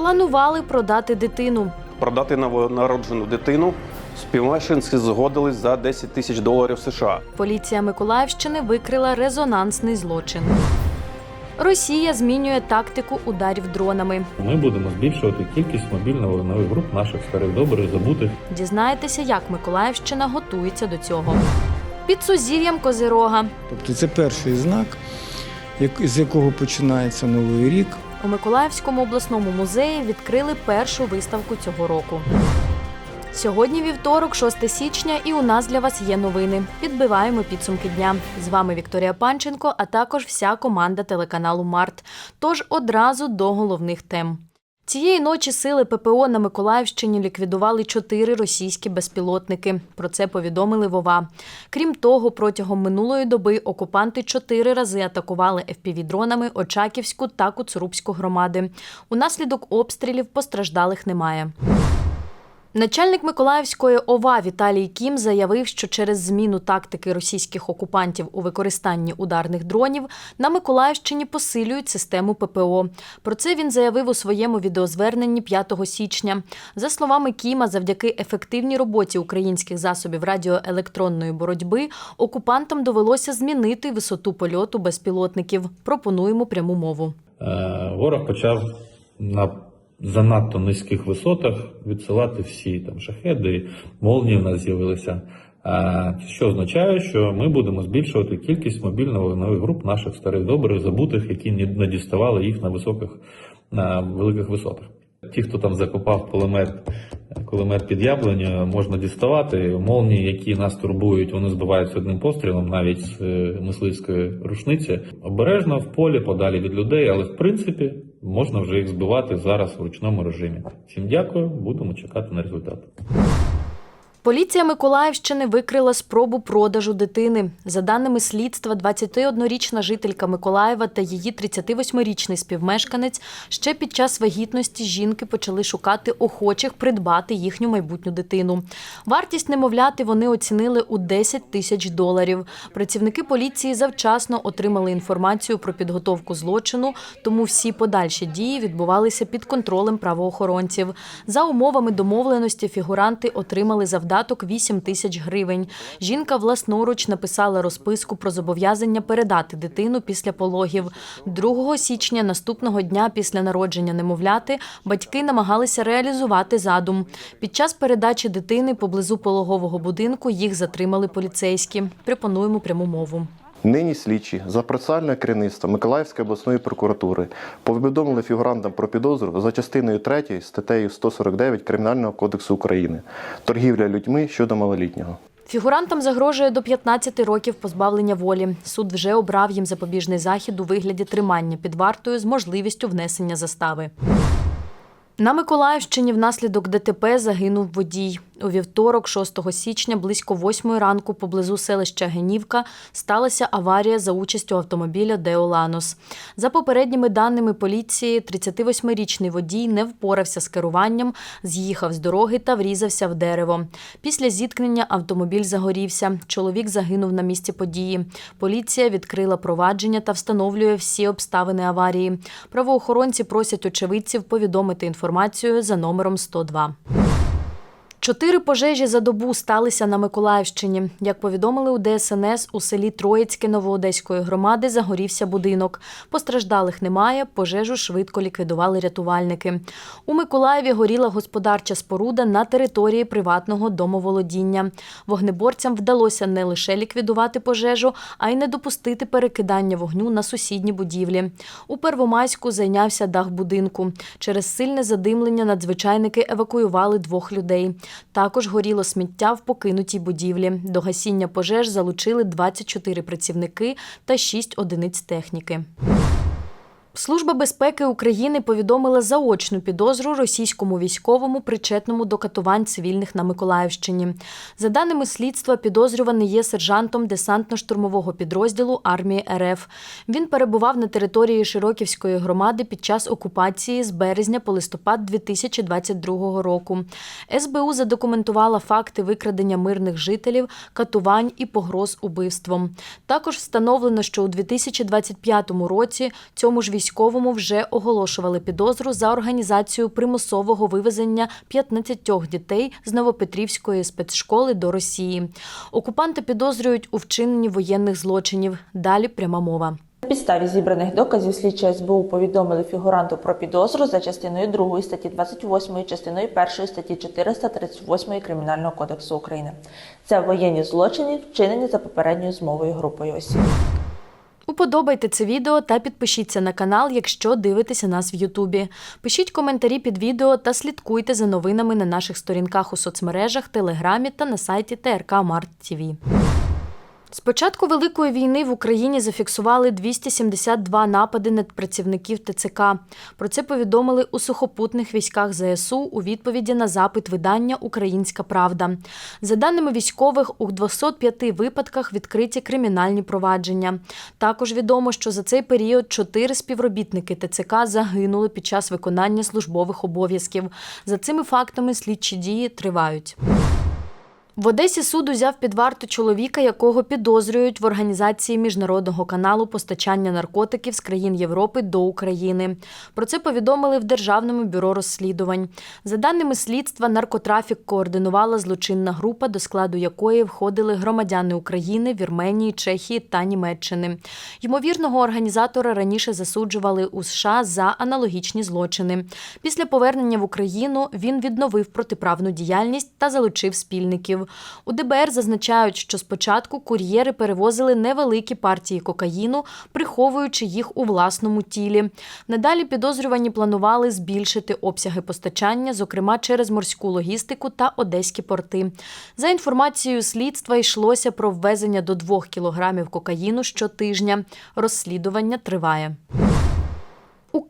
Планували продати дитину. Продати новонароджену дитину співмешканці згодились за 10 тисяч доларів США. Поліція Миколаївщини викрила резонансний злочин. Росія змінює тактику ударів дронами. Ми будемо збільшувати кількість мобільно-вогневих груп наших старих добрих забутих. Дізнаєтеся, як Миколаївщина готується до цього. Під сузір'ям Козирога Тобто це перший знак, як- з якого починається новий рік. У Миколаївському обласному музеї відкрили першу виставку цього року. Сьогодні вівторок, 6 січня, і у нас для вас є новини. Підбиваємо підсумки дня. З вами Вікторія Панченко, а також вся команда телеканалу Март. Тож одразу до головних тем. Цієї ночі сили ППО на Миколаївщині ліквідували чотири російські безпілотники. Про це повідомили Вова. Крім того, протягом минулої доби окупанти чотири рази атакували ФПВ-дронами Очаківську та Куцурубську громади. Унаслідок обстрілів постраждалих немає. Начальник Миколаївської ОВА Віталій Кім заявив, що через зміну тактики російських окупантів у використанні ударних дронів на Миколаївщині посилюють систему ППО. Про це він заявив у своєму відеозверненні 5 січня. За словами Кіма, завдяки ефективній роботі українських засобів радіоелектронної боротьби окупантам довелося змінити висоту польоту безпілотників. Пропонуємо пряму мову. Е, Ворог почав на занадто низьких висотах відсилати всі там шахеди, молнії в нас з'явилися. Що означає, що ми будемо збільшувати кількість мобільно-вогневих груп наших старих добрих забутих, які не не діставали їх на високих на великих висотах. Ті, хто там закопав кулемет, кулемет під яблуню, можна діставати. Молнії, які нас турбують, вони збиваються одним пострілом, навіть з е, мисливської рушниці. Обережно в полі, подалі від людей, але в принципі можна вже їх збивати зараз в ручному режимі. Всім дякую, будемо чекати на результат. Поліція Миколаївщини викрила спробу продажу дитини. За даними слідства, 21-річна жителька Миколаєва та її 38-річний співмешканець ще під час вагітності жінки почали шукати охочих придбати їхню майбутню дитину. Вартість немовляти вони оцінили у 10 тисяч доларів. Працівники поліції завчасно отримали інформацію про підготовку злочину, тому всі подальші дії відбувалися під контролем правоохоронців. За умовами домовленості фігуранти отримали завдаток 8 тисяч гривень. Жінка власноруч написала розписку про зобов'язання передати дитину після пологів. 2 січня наступного дня після народження немовляти батьки намагалися реалізувати задум. Під час передачі дитини поблизу пологового будинку їх затримали поліцейські. Пропонуємо пряму мову. Нині слідчі за процесуальне керівництво Миколаївської обласної прокуратури повідомили фігурантам про підозру за частиною 3 статтею 149 Кримінального кодексу України торгівля людьми щодо малолітнього. Фігурантам загрожує до 15 років позбавлення волі. Суд вже обрав їм запобіжний захід у вигляді тримання під вартою з можливістю внесення застави. На Миколаївщині внаслідок ДТП загинув водій. У вівторок, 6 січня, близько 8 ранку, поблизу селища Генівка, сталася аварія за участю автомобіля Деоланос. За попередніми даними поліції, 38-річний водій не впорався з керуванням, з'їхав з дороги та врізався в дерево. Після зіткнення автомобіль загорівся. Чоловік загинув на місці події. Поліція відкрила провадження та встановлює всі обставини аварії. Правоохоронці просять очевидців повідомити інформацію за номером 102. Чотири пожежі за добу сталися на Миколаївщині. Як повідомили у ДСНС, у селі Троїцьке Новоодеської громади загорівся будинок. Постраждалих немає, пожежу швидко ліквідували рятувальники. У Миколаєві горіла господарча споруда на території приватного домоволодіння. Вогнеборцям вдалося не лише ліквідувати пожежу, а й не допустити перекидання вогню на сусідні будівлі. У Первомайську зайнявся дах будинку. Через сильне задимлення надзвичайники евакуювали двох людей. Також горіло сміття в покинутій будівлі. До гасіння пожеж залучили 24 працівники та 6 одиниць техніки. Служба безпеки України повідомила заочну підозру російському військовому, причетному до катувань цивільних на Миколаївщині. За даними слідства, підозрюваний є сержантом десантно-штурмового підрозділу армії РФ. Він перебував на території Широківської громади під час окупації з березня по листопад 2022 року. СБУ задокументувала факти викрадення мирних жителів, катувань і погроз убивством. Також встановлено, що у 2025 році цьому ж військовому військовому вже оголошували підозру за організацію примусового вивезення 15 дітей з Новопетрівської спецшколи до Росії. Окупанти підозрюють у вчиненні воєнних злочинів. Далі пряма мова. На підставі зібраних доказів слідчі СБУ повідомили фігуранту про підозру за частиною 2 статті 28, частиною 1 статті 438 Кримінального кодексу України. Це воєнні злочини, вчинені за попередньою змовою групою осіб. Уподобайте це відео та підпишіться на канал, якщо дивитеся нас в Ютубі. Пишіть коментарі під відео та слідкуйте за новинами на наших сторінках у соцмережах, Телеграмі та на сайті ТРК Март ТІВІ. З початку Великої війни в Україні зафіксували 272 напади на працівників ТЦК. Про це повідомили у сухопутних військах ЗСУ у відповіді на запит видання Українська Правда. За даними військових, у 205 випадках відкриті кримінальні провадження. Також відомо, що за цей період чотири співробітники ТЦК загинули під час виконання службових обов'язків. За цими фактами слідчі дії тривають. В Одесі суд узяв під варту чоловіка, якого підозрюють в організації міжнародного каналу постачання наркотиків з країн Європи до України. Про це повідомили в Державному бюро розслідувань. За даними слідства, наркотрафік координувала злочинна група, до складу якої входили громадяни України, Вірменії, Чехії та Німеччини. Ймовірного організатора раніше засуджували у США за аналогічні злочини. Після повернення в Україну він відновив протиправну діяльність та залучив спільників. У ДБР зазначають, що спочатку кур'єри перевозили невеликі партії кокаїну, приховуючи їх у власному тілі. Надалі підозрювані планували збільшити обсяги постачання, зокрема через морську логістику та одеські порти. За інформацією слідства, йшлося про ввезення до 2 кілограмів кокаїну щотижня. Розслідування триває.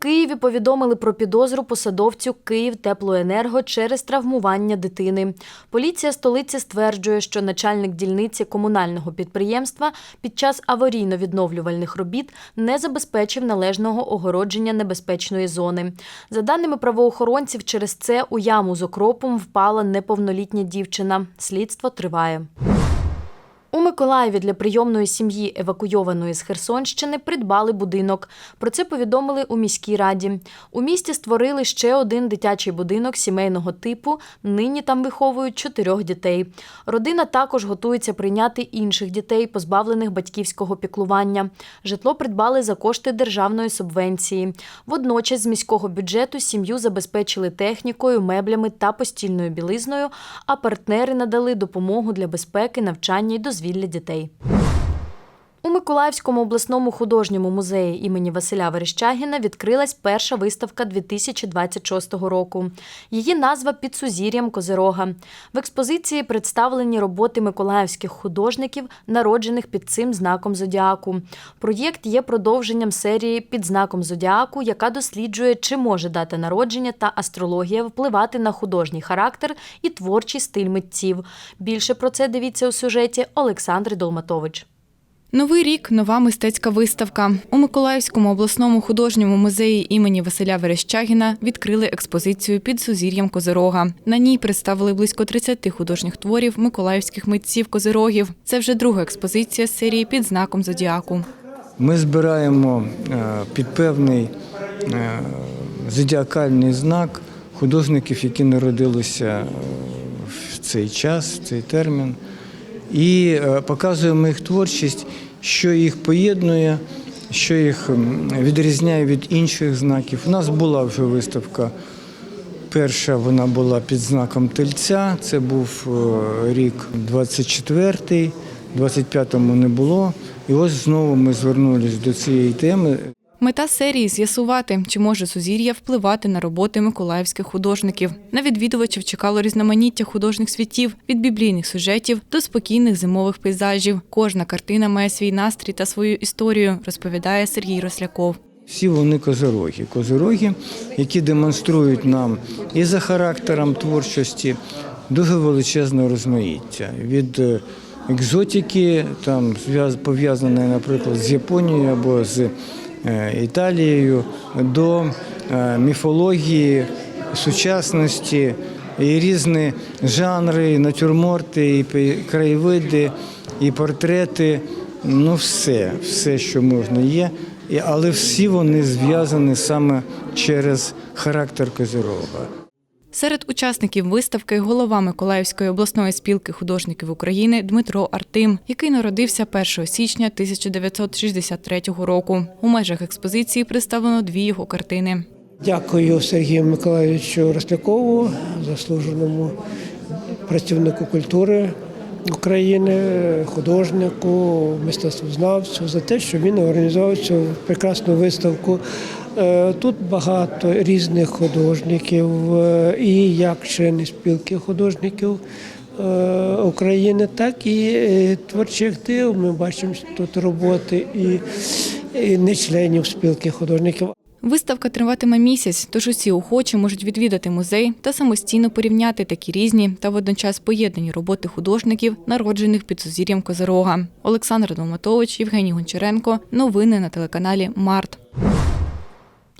Києві повідомили про підозру посадовцю Київтеплоенерго через травмування дитини. Поліція столиці стверджує, що начальник дільниці комунального підприємства під час аварійно-відновлювальних робіт не забезпечив належного огородження небезпечної зони. За даними правоохоронців, через це у яму з окропом впала неповнолітня дівчина. Слідство триває. Миколаєві для прийомної сім'ї, евакуйованої з Херсонщини, придбали будинок. Про це повідомили у міській раді. У місті створили ще один дитячий будинок сімейного типу. Нині там виховують чотирьох дітей. Родина також готується прийняти інших дітей, позбавлених батьківського піклування. Житло придбали за кошти державної субвенції. Водночас з міського бюджету сім'ю забезпечили технікою, меблями та постільною білизною, а партнери надали допомогу для безпеки, навчання і дозвілля дітей. У Миколаївському обласному художньому музеї імені Василя Верещагіна відкрилась перша виставка 2026 року. Її назва під сузір'ям Козирога. В експозиції представлені роботи миколаївських художників, народжених під цим знаком зодіаку. Проєкт є продовженням серії під знаком зодіаку, яка досліджує, чи може дата народження та астрологія впливати на художній характер і творчий стиль митців. Більше про це дивіться у сюжеті Олександри Долматович. Новий рік нова мистецька виставка. У Миколаївському обласному художньому музеї імені Василя Верещагіна відкрили експозицію під сузір'ям Козирога. На ній представили близько 30 художніх творів миколаївських митців Козирогів. Це вже друга експозиція з серії під знаком зодіаку. Ми збираємо е, під певний е, зодіакальний знак художників, які народилися е, в цей час, в цей термін, і е, показуємо їх творчість, що їх поєднує, що їх відрізняє від інших знаків. У нас була вже виставка. Перша вона була під знаком тельця. Це був е, рік 24-й, 25-му не було. І ось знову ми звернулись до цієї теми. Мета серії з'ясувати, чи може сузір'я впливати на роботи миколаївських художників. На відвідувачів чекало різноманіття художніх світів від біблійних сюжетів до спокійних зимових пейзажів. Кожна картина має свій настрій та свою історію, розповідає Сергій Росляков. Всі вони козороги. Козороги, які демонструють нам і за характером творчості дуже величезне розмаїття. Від е, екзотики, там пов'язаної, наприклад, з Японією або з Італією, до е, міфології, сучасності, і різні жанри, і натюрморти, і краєвиди, і портрети. Ну, все, все, що можна є. Але всі вони зв'язані саме через характер Козирога. Серед учасників виставки голова Миколаївської обласної спілки художників України Дмитро Артим, який народився 1 січня 1963 року. У межах експозиції представлено дві його картини. Дякую Сергію Миколаївичу Рослякову, заслуженому працівнику культури України, художнику, мистецтвознавцю за те, що він організував цю прекрасну виставку. Е, Тут багато різних художників, е, і як члени спілки художників е, України, так і творчий актив. Ми бачимо тут роботи і, і не членів спілки художників, Виставка триватиме місяць, тож усі охочі можуть відвідати музей та самостійно порівняти такі різні та водночас поєднані роботи художників, народжених під сузір'ям Козирога. Олександр Долматович, Євгеній Гончаренко. Новини на телеканалі Март.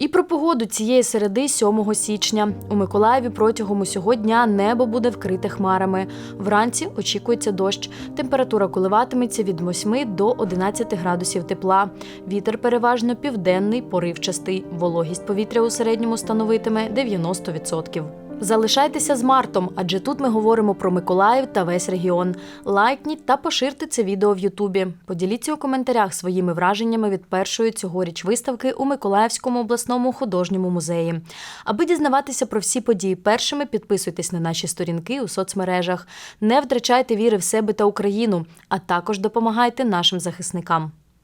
І про погоду цієї середи 7 січня. У Миколаєві протягом усього дня небо буде вкрите хмарами. Вранці очікується дощ. Температура коливатиметься від 8 до 11 градусів тепла. Вітер переважно південний, поривчастий. Вологість повітря у середньому становитиме 90%. Залишайтеся з Мартом, адже тут ми говоримо про Миколаїв та весь регіон. Лайкніть та поширте це відео в Ютубі. Поділіться у коментарях своїми враженнями від першої цьогоріч виставки у Миколаївському обласному художньому музеї. Аби дізнаватися про всі події першими, підписуйтесь на наші сторінки у соцмережах. Не втрачайте віри в себе та Україну, а також допомагайте нашим захисникам.